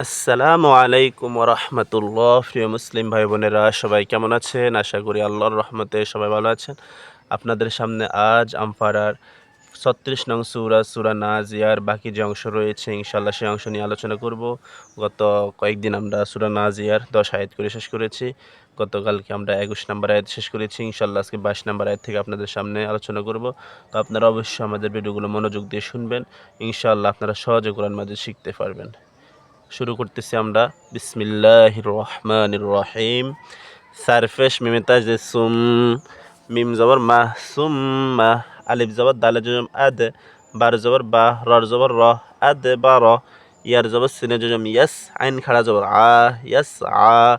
আসসালামু আলাইকুম রহমতুল্লাহ প্রিয় মুসলিম ভাই বোনেরা, সবাই কেমন আছেন? আশা করি আল্লাহর রহমতে সবাই ভালো আছেন। আপনাদের সামনে আজ আমফারার ছত্রিশ নং সুরা সুরা নাজিয়ার বাকি যে অংশ রয়েছে ইনশাল্লাহ সেই অংশ নিয়ে আলোচনা করব। গত কয়েকদিন আমরা সুরা নাজিয়ার দশ আয়াত করে শেষ করেছি। গতকালকে আমরা একুশ নম্বর আয়াত শেষ করেছি। ইনশাল্লাহ আজকে বাইশ নম্বর আয়াত থেকে আপনাদের সামনে আলোচনা করব। তো আপনারা অবশ্যই আমাদের ভিডিওগুলো মনোযোগ দিয়ে শুনবেন। ইনশাল্লাহ আপনারা সহজে কোরআন মাঝে শিখতে পারবেন। শুরু করতেছি আমরা। বিসমিল্লাহ রহমান রহিম। সারফেশ মিমেতা যে সুম মিম জবর মা, সুম মা, আলিফ জবর দালে জম আদ, বার জবর বা, রর জবর র, আদ বা র, ইয়ার জবর সিনে জম ইয়াস, আইন খাড়া জবর আ, ইয়াস, আ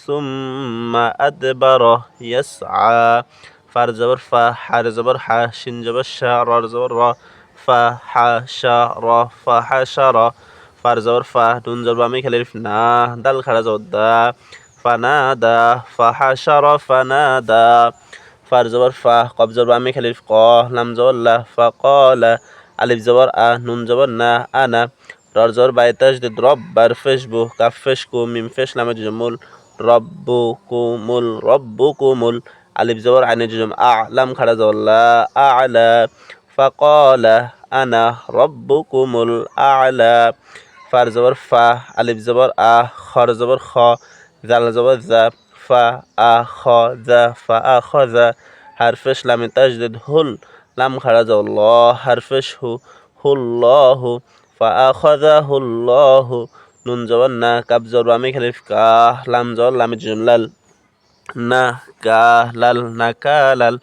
সুম্মা আদ বা র, ইয়াস, আ, ফার জবর ফা, হার জবর হা, শিন জবর শা, রর জবর র, ফা, হা, শা, র, ফা, হা, শা, র ফার জবর ফা নুন জবর আমি খেলে না, দাল খাড়া জবর দা ফানাদা ফাহাশারা ফানাদা ফার জবর ফা কব জবর আমি খেলে ক, লাম জবর লা ফাকালা আলিফ জবর আ, নুন জবর না আনা রর জবর বাইতাস দে রব্বার ফেসবু কাফ ফেসকু, মিম ফেস, লামে জুমুল রব্বু কুমুল রব্বু কুমুল আলিফ জবর আইনে জুম আ, লাম খাড়া জবর লা আলা ফাকালা আনা রব্বুকুমুল আলা ফার জবর ফা, আলিফ জবর আ, খর জবর খ, জাল জবর জা, ফা, আ, খ, জা, ফা, আ, খ, জা, হারফেশ লামে তাজদিদ, হুল, লাম খাড়া যাও ল, হারফেশ হু হুল্লাহু ফা, আ, খ, জা হুল্লাহু নুন জবর না কাব জবর আমি খালিফ কা, লাম জবর লামে জুমলাল না, কা, লাল, না, কা, লাল,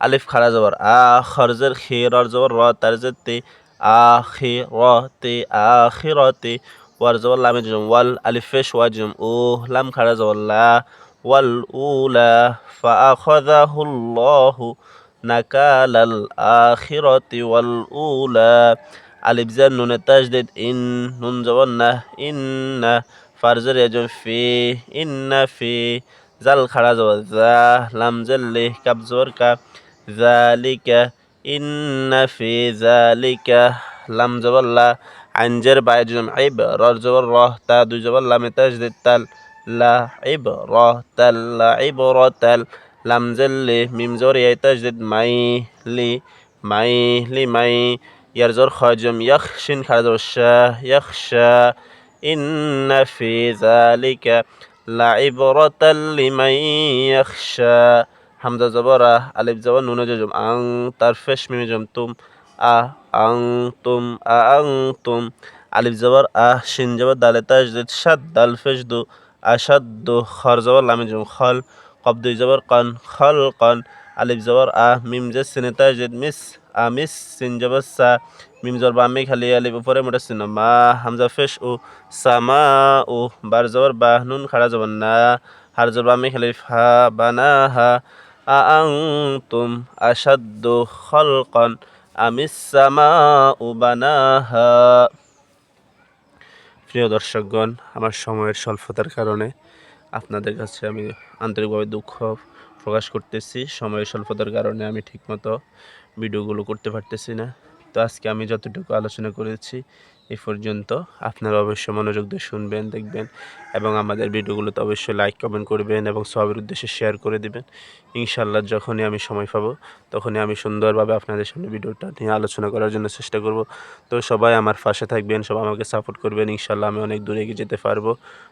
আলিফ খাড়া জবর, আ খরজের খি, রর জবর, র, তার তে آخرتي آخرتي وارزو الله مجزم والألفش واجم أوه لم خرز الله والأولى. فأخذه الله نكال الآخرة والأولى. ألف زر نون تجدد إن نون إن. فرزر يجم في إن في. زل خرز وذا لم زله كبزور ذلك إن في ذلك لم جبل عنجر بعد جمع عبر جبر ره تا دو جبل لم تجدد تل لا عبرة تل لا عبرة لم زل ميم زور تجدد ماي لي ماي لي ماي يرزور خاجم يخشن خرزر الشاه يخشى إن في ذلك لعبرة لمن يخشى হামজা জবর আলিফ জবর, নুন জজম। আং, তার ফেশ মিমে জম তুম, আ, আং, তুম, আ, আং, তুম। আলিফ জবর আহ শিন জবর, দালে তাজদিদ শাদ দাল ফেশ দু আশাদ্দু খর জবর, লামে জম, খল। কব দুই জবর, কন, খল, কন। আলিফ জবর আহ মিম জে, সিনে তাজদিদ, মিস আমিস সিন জবর, সা। মিম জবর বামে খালি, আলিফ উপরে, মোটা সিন, মা, হামজা ফেশ উ সামা উ। বার জবর বাহ নুন, খাড়া জবর, না। হার জবর বামে খালি, ফা বানাহা আআনতুম আসাদ্দু খলকন আমিস সামাউ বানাহা। প্রিয় দর্শকগণ, আমার সময়ের স্বল্পতার কারণে আপনাদের কাছে আমি আন্তরিকভাবে দুঃখ প্রকাশ করতেছি। সময়ের স্বল্পতার কারণে আমি ঠিকমতো ভিডিওগুলো করতে পারতেছি না। তো আজকে আমি যতটুকু আলোচনা করেছি, এ পর্যন্ত। আপনারা অবশ্যই মনোযোগ দিয়ে শুনবেন, দেখবেন এবং আমাদের ভিডিওগুলোতে অবশ্যই লাইক কমেন্ট করবেন এবং সবের উদ্দেশ্যে শেয়ার করে দেবেন। ইনশাল্লাহ যখনই আমি সময় পাবো, তখনই আমি সুন্দরভাবে আপনাদের সামনে ভিডিওটা নিয়ে আলোচনা করার জন্য চেষ্টা করব। তো সবাই আমার পাশে থাকবেন, সবাই আমাকে সাপোর্ট করবেন। ইনশাল্লাহ আমি অনেক দূরে এগিয়ে যেতে পারব।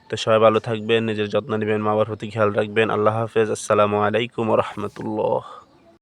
তো সবাই ভালো থাকবেন, নিজের যত্ন নেবেন মা বাবার প্রতি খেয়াল রাখবেন। আল্লাহ হাফেজ। আসসালামু আলাইকুম রহমতুল্লাহ।